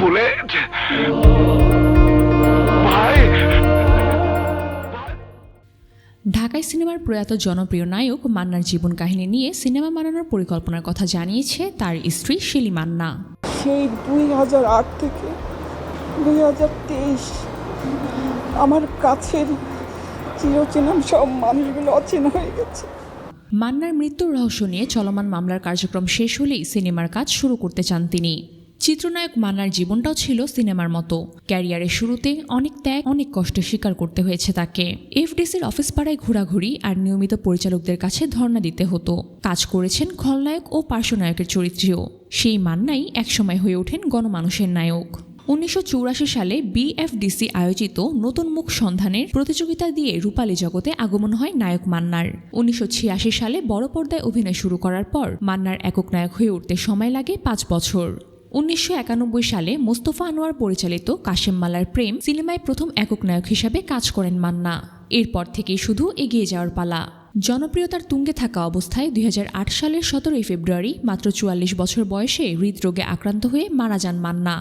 Bullet ভাই। ঢাকায় সিনেমার প্রয়াত জনপ্রিয় নায়ক মান্নার জীবন কাহিনী নিয়ে সিনেমা বানানোর পরিকল্পনার কথা জানিয়েছে তার স্ত্রী শিলি মান্না। সেই দুই হাজার আট থেকে দুই হাজার তেইশ আমার কাছের চিরচেনা সব মানুষগুলো অচেনা হয়ে গেছে। মান্নার মৃত্যুর রহস্য নিয়ে চলমান মামলার কার্যক্রম শেষ হলেই সিনেমার কাজ শুরু করতে চান তিনি। চিত্রনায়ক মান্নার জীবনটাও ছিল সিনেমার মতো। ক্যারিয়ারের শুরুতে অনেক ত্যাগ, অনেক কষ্ট স্বীকার করতে হয়েছে তাকে। এফডিসির অফিস পাড়ায় ঘোরাঘুরি আর নিয়মিত পরিচালকদের কাছে ধর্ণা দিতে হতো। কাজ করেছেন খলনায়ক ও পার্শ্বনায়কের চরিত্রেও। সেই মান্নাই একসময় হয়ে ওঠেন গণমানুষের নায়ক। উনিশশো চুরাশি সালে বিএফডিসি আয়োজিত নতুন মুখ সন্ধানের প্রতিযোগিতা দিয়ে রূপালী জগতে আগমন হয় নায়ক মান্নার। উনিশশো ছিয়াশি সালে বড় পর্দায় অভিনয় শুরু করার পর মান্নার একক নায়ক হয়ে উঠতে সময় লাগে পাঁচ বছর। উনিশশো একানব্বই সালে মোস্তফা আনোয়ার পরিচালিত কাশেম মালার প্রেম সিনেমায় প্রথম একক নায়ক হিসাবে কাজ করেন মান্না। এরপর থেকেই শুধু এগিয়ে যাওয়ার পালা। জনপ্রিয়তার তুঙ্গে থাকা অবস্থায় দুই হাজার আট সালের সতেরোই ফেব্রুয়ারি মাত্র চুয়াল্লিশ বছর বয়সে হৃদরোগে আক্রান্ত হয়ে মারা যান মান্না।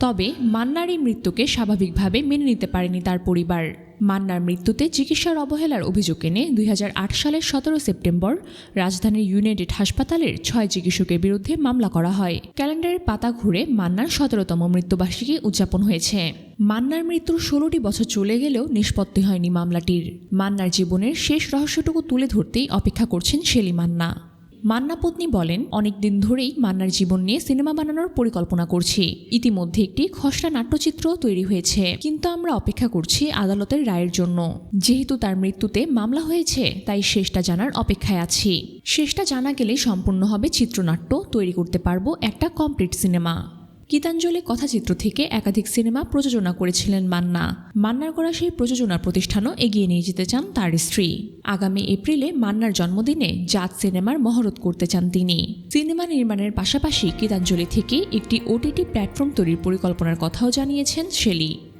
তবে মান্নার এই মৃত্যুকে স্বাভাবিকভাবে মেনে নিতে পারেনি তার পরিবার। মান্নার মৃত্যুতে চিকিৎসার অবহেলার অভিযোগ এনে দুই হাজার আট সালের সতেরো সেপ্টেম্বর রাজধানীর ইউনাইটেড হাসপাতালের ছয় চিকিৎসকের বিরুদ্ধে মামলা করা হয়। ক্যালেন্ডারের পাতা ঘুরে মান্নার সতেরোতম মৃত্যুবার্ষিকী উদযাপন হয়েছে। মান্নার মৃত্যুর ষোলোটি বছর চলে গেলেও নিষ্পত্তি হয়নি মামলাটির। মান্নার জীবনের শেষ রহস্যটুকু তুলে ধরতেই অপেক্ষা করছেন শেলি মান্না। মান্না পত্নী বলেন, অনেকদিন ধরেই মান্নার জীবন নিয়ে সিনেমা বানানোর পরিকল্পনা করছি। ইতিমধ্যে একটি খসড়া নাট্যচিত্র তৈরি হয়েছে। কিন্তু আমরা অপেক্ষা করছি আদালতের রায়ের জন্য। যেহেতু তার মৃত্যুতে মামলা হয়েছে, তাই শেষটা জানার অপেক্ষায় আছি। শেষটা জানা গেলে সম্পূর্ণ হবে চিত্রনাট্য, তৈরি করতে পারব একটা কমপ্লিট সিনেমা। গীতাঞ্জলি কথাচিত্র থেকে একাধিক সিনেমা প্রযোজনা করেছিলেন মান্না। মান্নার করা সেই প্রযোজনা প্রতিষ্ঠানও এগিয়ে নিয়ে যেতে চান তার স্ত্রী। আগামী এপ্রিলে মান্নার জন্মদিনে জাত সিনেমার মহরত করতে চান তিনি। সিনেমা নির্মাণের পাশাপাশি গীতাঞ্জলি থেকে একটি ওটিটি প্ল্যাটফর্ম তৈরির পরিকল্পনার কথাও জানিয়েছেন শেলি।